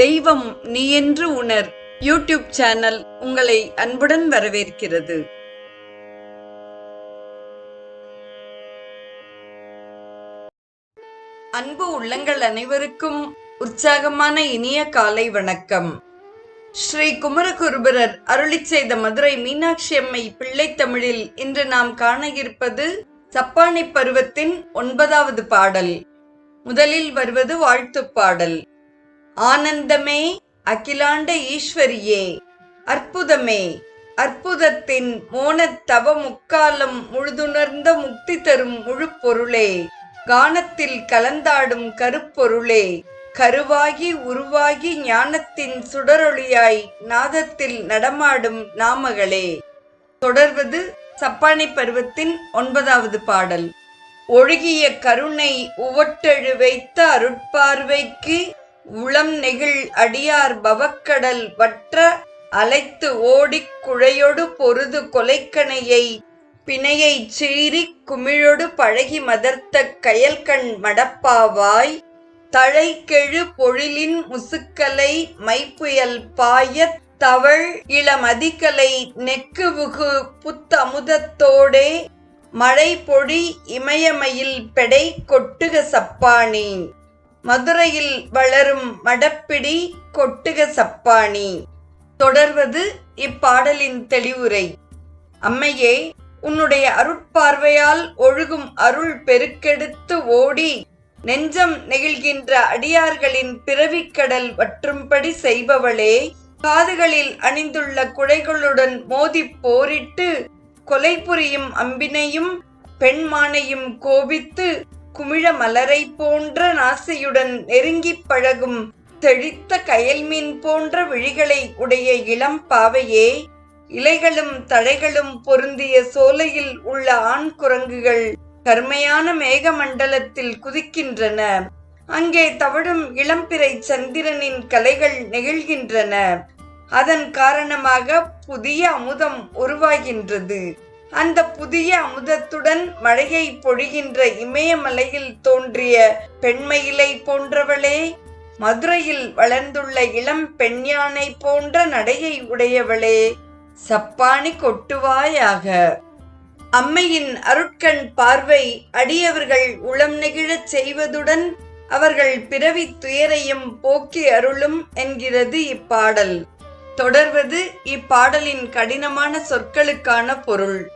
தெய்வம் நீ என்று உணர். யூடியூப் சேனல் உங்களை அன்புடன் வரவேற்கிறது. அன்பு உள்ளங்கள் அனைவருக்கும் உற்சாகமான இனிய காலை வணக்கம். ஸ்ரீ குமரகுருபரர் அருளிச் செய்த மதுரை மீனாட்சி அம்மை பிள்ளைத் தமிழில் இன்று நாம் காண இருப்பது சப்பானி பருவத்தின் ஒன்பதாவது பாடல். முதலில் வருவது வாழ்த்துப் பாடல். ஆனந்தமே அகிலாண்ட ஈஸ்வரியே அற்புதமே அற்புதத்தின் மோனத் தவ முக்காலம் முழுதுணர்ந்த முக்தி தரும் முழு பொருளே கானத்தில் கலந்தாடும் கருப்பொருளே கருவாகி உருவாகி ஞானத்தின் சுடரொளியாய் நாதத்தில் நடமாடும் நாமகளே. தொடர்வது சப்பானி பருவத்தின் ஒன்பதாவது பாடல். ஒழுகிய கருணை உவட்டெழு வைத்த அருட்பார்வைக்கு உளம் நெகிழ் அடியார் பவக்கடல் வற்ற அலைத்து ஓடிக் குழையொடு பொருது கொலைக்கணையை பிணையைச் சீறி குமிழொடு பழகி மதர்த்த கயல்கண் மடப்பாவாய் தழைக்கெழு பொழிலின் முசுக்கலை மைப்புயல் பாயத் தவழ் இளமதிகலை நெக்குவுகு புத்தமுதத்தோடே மழை பொழி இமயமயில் பெடை கொட்டுக சப்பானி. மதுரையில் வளரும் மடப்பிடி கொட்டுக சப்பாணி தொடர்வது இப்பாடலின் தெளிவுரை. அம்மையே உன்னுடைய அருட்பார்வையால் ஒழுகும் அருள் பெருக்கெடுத்து ஓடி நெஞ்சம் நெகிழ்கின்ற அடியார்களின் பிறவிக்கடல் வற்றும்படி செய்பவளே காதுகளில் அணிந்துள்ள குடைகளுடன் மோதிப் போரிட்டு கொலை புரியும் அம்பினையும் பெண்மானையும் கோபித்து குமிழ மலரை போன்ற நாசையுடன் நெருங்கிப் பழகும் தெளித்த கயல்மீன் போன்ற விழிகளை உடைய இளம் பாவையே இலைகளும் தழைகளும் பொருந்திய சோலையில் உள்ள ஆண் குரங்குகள் கருமையான மேகமண்டலத்தில் குதிக்கின்றன. அங்கே தவழும் இளம்பிறை சந்திரனின் கலைகள் நெகிழ்கின்றன. அதன் காரணமாக புதிய அமுதம் உருவாகின்றது. அந்த புதிய அமுதத்துடன் மழையை பொழிகின்ற இமயமலையில் தோன்றிய பெண்மயிலை போன்றவளே மதுரையில் வளர்ந்துள்ள இளம் பெண் யானை போன்ற நடையை உடையவளே சப்பானி கொட்டுவாயாக. அம்மையின் அருட்கண் பார்வை அடியவர்கள் உளம் நெகிழச் செய்வதுடன் அவர்கள் பிறவி துயரையும் போக்கி அருளும் என்கிறது இப்பாடல். தொடர்வது இப்பாடலின் கடினமான சொற்களுக்கான பொருள்.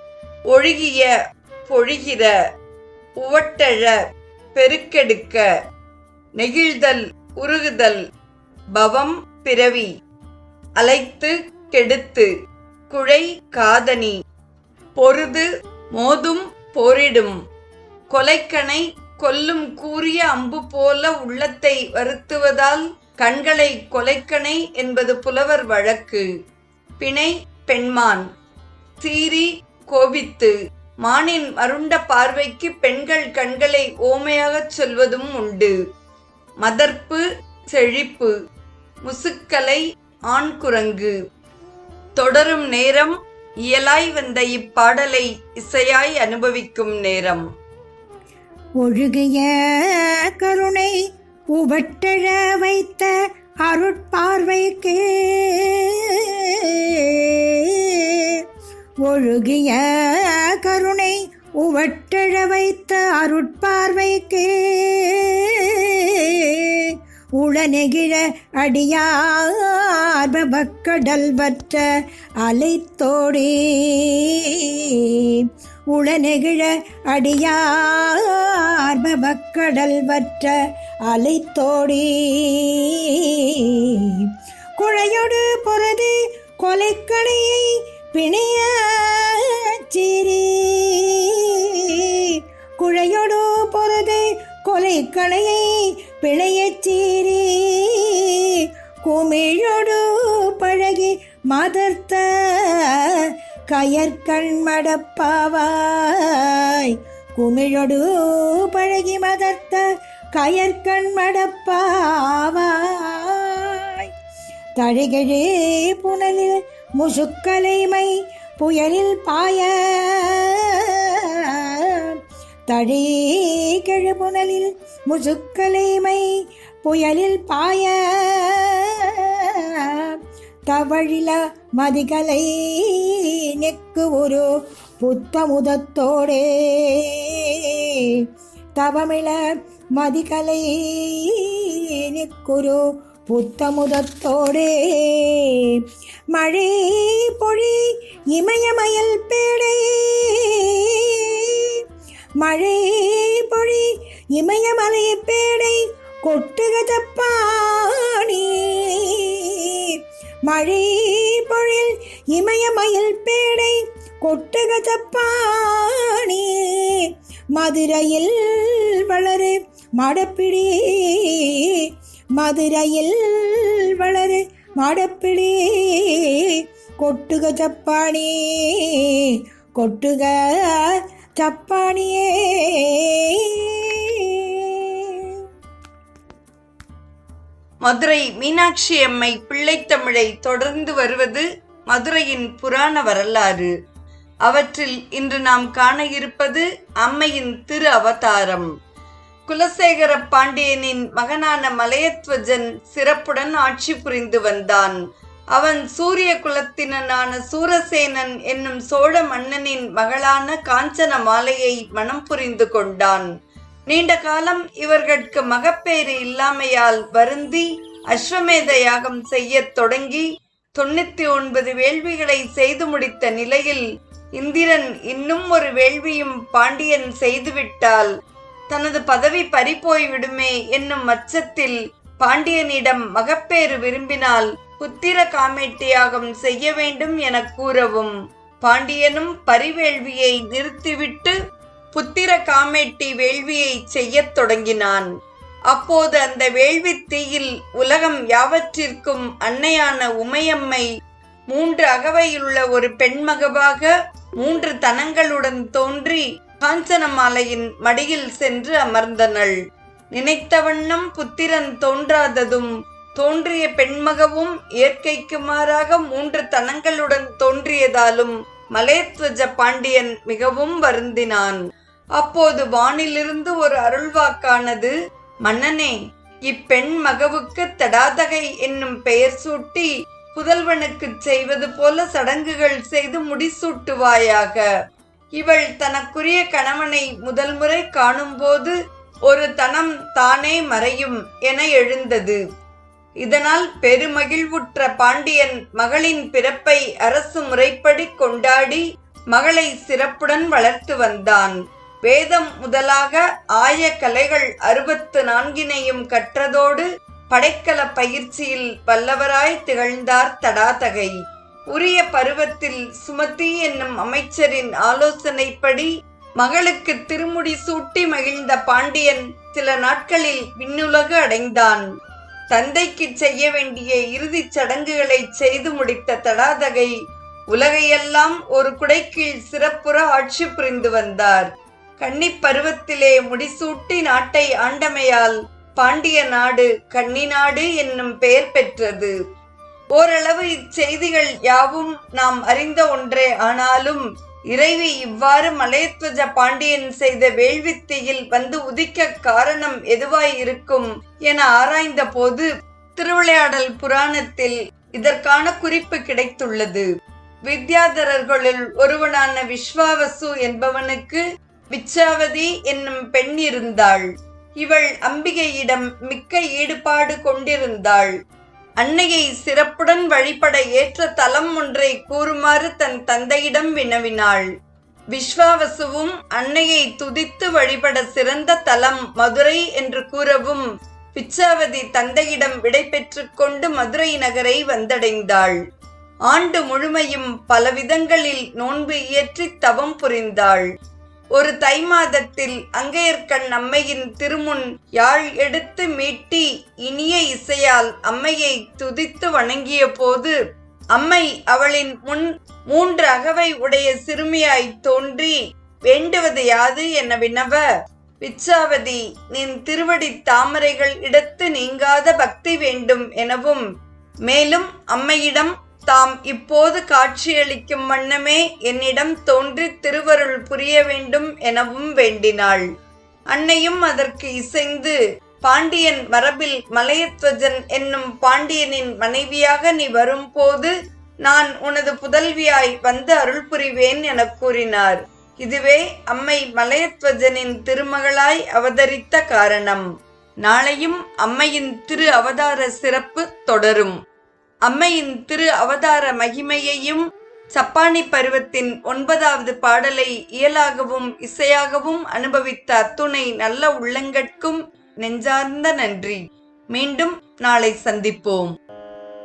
ஒழுகிய பொழிகிற உவட்டழ பெருக்கெடுக்க நெகிழ்தல் உருகுதல் பவம் பிறவி அலைத்து கெடுத்து குழை காதணி பொருது மோதும் போரிடும் கொலைக்கணை கொல்லும் கூறிய அம்பு போல உள்ளத்தை வருத்துவதால் கண்களை கொலைக்கணை என்பது புலவர் வழக்கு. பிணை பெண்மான். சீரி கோபித்து மானின் மருண்ட பார்வைக்கு பெண்கள் கண்களை ஓமையாகச் சொல்வதும் உண்டு. மதர்ப்பு செழிப்பு முசுக்கலை ஆண் குரங்கு தொடரும் நேரம் இயலாய் வந்த இப்பாடலை இசையாய் அனுபவிக்கும் நேரம். ஒழுகிய கருணை உவட்டழ வைத்த அருட்பார்வைக்கே ஒழுகிய கருணை உவட்டழ வைத்த அருட்பார்வைக்கே. உளநெகிழ அடியார்பக்கடல் வற்ற அலைத்தோடே. உளநெகிழ அடியார்பக்கடல் வற்ற அலைத்தோடே. குழையொடு பொறது கொலைக்கணையை பிணைய சிறி. குழையொடு பொருது கொலைக்கணையை பிழையச் சீறி. குமிழொடு பழகி மதர்த்த கயற்கண் மடப்பாவாய். குமிழொடு பழகி மதர்த்த கயற்கண் மடப்பாவாய். தழிகழே புனலில் முசுக்கலைமை புயலில் பாய. தழே கெழுபுனலில் முசுக்கலைமை புயலில் பாய. தவழில மதிகளை நெக்கு ஒரு புத்தமுதத்தோடே. தவமிழ மதிகளை நெக்குரு புத்தமுதத்தோடே. மழை பொழி இமயமயல் பேடை. மழை பொழி இமயமலை பேடை கொட்டுகதப்பாணி மழை பொழில் இமயமயில் பேடை கொட்டுகதப்பாணி மதுரையில் வளரு மடப்பிடி. மதுரையில் வளரு மடப்பிடி கொட்டுக சப்பாணி கொட்டுக சப்பானியே மதுரை மீனாட்சி அம்மை பிள்ளைத்தமிழை தொடர்ந்து வருவது மதுரையின் புராண வரலாறு. அவற்றில் இன்று நாம் காண இருப்பது அம்மையின் திரு அவதாரம். குலசேகர பாண்டியனின் மகனான மலையத்வஜன் சிறப்புடன் ஆட்சி புரிந்து வந்தான். அவன் சூரிய குலத்தினனான சூரசேனன் என்னும் சோழ மன்னனின் மகளான காஞ்சன மாலையை மனம் புரிந்து கொண்டான். நீண்ட காலம் இவர்களுக்கு மகப்பேறு இல்லாமையால் வருந்தி அஸ்வமேத யாகம் செய்யத் தொடங்கி தொண்ணூத்தி ஒன்பது வேள்விகளை செய்து முடித்த நிலையில் இந்திரன் இன்னும் ஒரு வேள்வியும் பாண்டியன் செய்துவிட்டால் தனது பதவி பறிபோய்விடுமே என்னும் அச்சத்தில் பாண்டியனிடம் மகப்பேறு விரும்பினால் புத்திர காமேட்டியாகம் செய்ய வேண்டும் என கூறவும் பாண்டியனும் பரிவேள்வியை நிறுத்திவிட்டு புத்திர காமேட்டி வேள்வியை செய்யத் தொடங்கினான். அப்போது அந்த வேள்வி தீயில் உலகம் யாவற்றிற்கும் அன்னையான உமையம்மை மூன்று அகவையுள்ள ஒரு பெண்மகவாக மூன்று தனங்களுடன் தோன்றி காஞ்சனமாலையின் மடியில் சென்று அமர்ந்தனள். நினைத்த வண்ணம் புத்திரன் தோன்றாததும் தோன்றிய பெண்மகவும் இயற்கைக்கு மாறாக மூன்று தனங்களுடன் தோன்றியதாலும் மலேத்வஜ பாண்டியன் மிகவும் வருந்தினான். அப்போது வானிலிருந்து ஒரு அருள்வாக்கானது மன்னனே இப்பெண் மகவுக்கு தடாதகை என்னும் பெயர் சூட்டி புதல்வனுக்குச் செய்வது போல சடங்குகள் செய்து முடிசூட்டுவாயாக. இவள் தனக்குரிய கணவனை முதல் முறை காணும்போது ஒரு தனம் தானே மறையும் என எழுந்தது. இதனால் பெருமகிழ்வுற்ற பாண்டியன் மகளின் பிறப்பை அரசு முறைப்படி கொண்டாடி மகளை சிறப்புடன் வளர்த்து வந்தான். வேதம் முதலாக ஆய கலைகள் அறுபத்து நான்கினையும் கற்றதோடு படைக்கல பயிற்சியில் வல்லவராய் திகழ்ந்தார் தடாதகை. உரிய பருவத்தில் சுமதி என்னும் அமைச்சரின் ஆலோசனைப்படி மகளுக்கு திருமுடி சூட்டி மகிழ்ந்த பாண்டியன் சில நாட்களில் விண்ணுலகு அடைந்தான். தந்தைக்கு செய்ய வேண்டிய இறுதிச் சடங்குகளை செய்து முடித்த தடாதகை உலகையெல்லாம் ஒரு குடைக்கீழ் சிறப்புற ஆட்சி புரிந்து வந்தார். கன்னிப் பருவத்திலே முடிசூட்டி நாட்டை ஆண்டமையால் பாண்டிய நாடு கன்னி நாடு என்னும் பெயர் பெற்றது. ஓரளவு இச்செய்திகள் யாவும் நாம் அறிந்த ஒன்றே. ஆனாலும் இறைவி இவ்வாறு மலையத்வஜ பாண்டியன் செய்த வேள்வித்தையில் வந்து உதிக்க காரணம் எதுவாய் இருக்கும் என ஆராய்ந்த போது திருவிளையாடல் புராணத்தில் இதற்கான குறிப்பு கிடைத்துள்ளது. வித்யாதரர்களுள் ஒருவனான விஸ்வாவசு என்பவனுக்கு விச்சாவதி என்னும் பெண் இருந்தாள். இவள் அம்பிகையிடம் மிக்க ஈடுபாடு கொண்டிருந்தாள். அன்னையை சிறப்புடன் வழிபட ஏற்ற தலம் ஒன்றை கூறுமாறு தன் தந்தையிடம் வினவினாள். விஸ்வாவசுவும் அன்னையை துதித்து வழிபட சிறந்த தலம் மதுரை என்று கூறவும் பிச்சாவதி தந்தையிடம் விடை கொண்டு மதுரை நகரை வந்தடைந்தாள். ஆண்டு முழுமையும் பலவிதங்களில் நோன்பு இயற்றி தவம் புரிந்தாள். ஒரு தை மாதத்தில் அங்கையர்கண் அம்மையின் திருமுன் யாழ் எடுத்து மீட்டி இனிய இசையால் அம்மையை துதித்து வணங்கிய போது அம்மை அவளின் முன் மூன்று அகவை உடைய சிறுமியாய் தோன்றி வேண்டுவது யாது என வினவ? பிச்சாவதி நின் திருவடி தாமரைகள் இடத்து நீங்காத பக்தி வேண்டும் எனவும் மேலும் அம்மையிடம் தாம் இப்போது காட்சியளிக்கும் வண்ணமே என்னிடம் தோன்றி திருவருள் புரிய வேண்டும் எனவும் வேண்டினாள். அன்னையும் அதற்கு இசைந்து பாண்டியன் மரபில் மலையத்வஜன் என்னும் பாண்டியனின் மனைவியாக நீ வரும்போது நான் உனது புதல்வியாய் வந்து அருள் புரிவேன் என கூறினார். இதுவே அம்மை மலையத்வஜனின் திருமகளாய் அவதரித்த காரணம். நாளையும் அம்மையின் திரு அவதார சிறப்பு தொடரும். அம்மையின் திரு அவதார மகிமையையும் சப்பானி பருவத்தின் ஒன்பதாவது பாடலை இயலாகவும் இசையாகவும் அனுபவித்த அத்துணை நல்ல உள்ளங்கட்கும் நெஞ்சார்ந்த நன்றி. மீண்டும் நாளை சந்திப்போம்.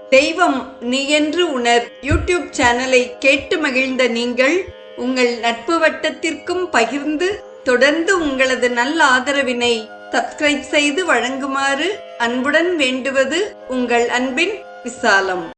தெய்வம் நீ என்று உணர் யூடியூப் சேனலை கேட்டு மகிழ்ந்த நீங்கள் உங்கள் நட்பு வட்டத்திற்கும் பகிர்ந்து தொடர்ந்து உங்களது நல்ல ஆதரவினை சப்ஸ்கிரைப் செய்து வழங்குமாறு அன்புடன் வேண்டுவது உங்கள் அன்பின் विशालम।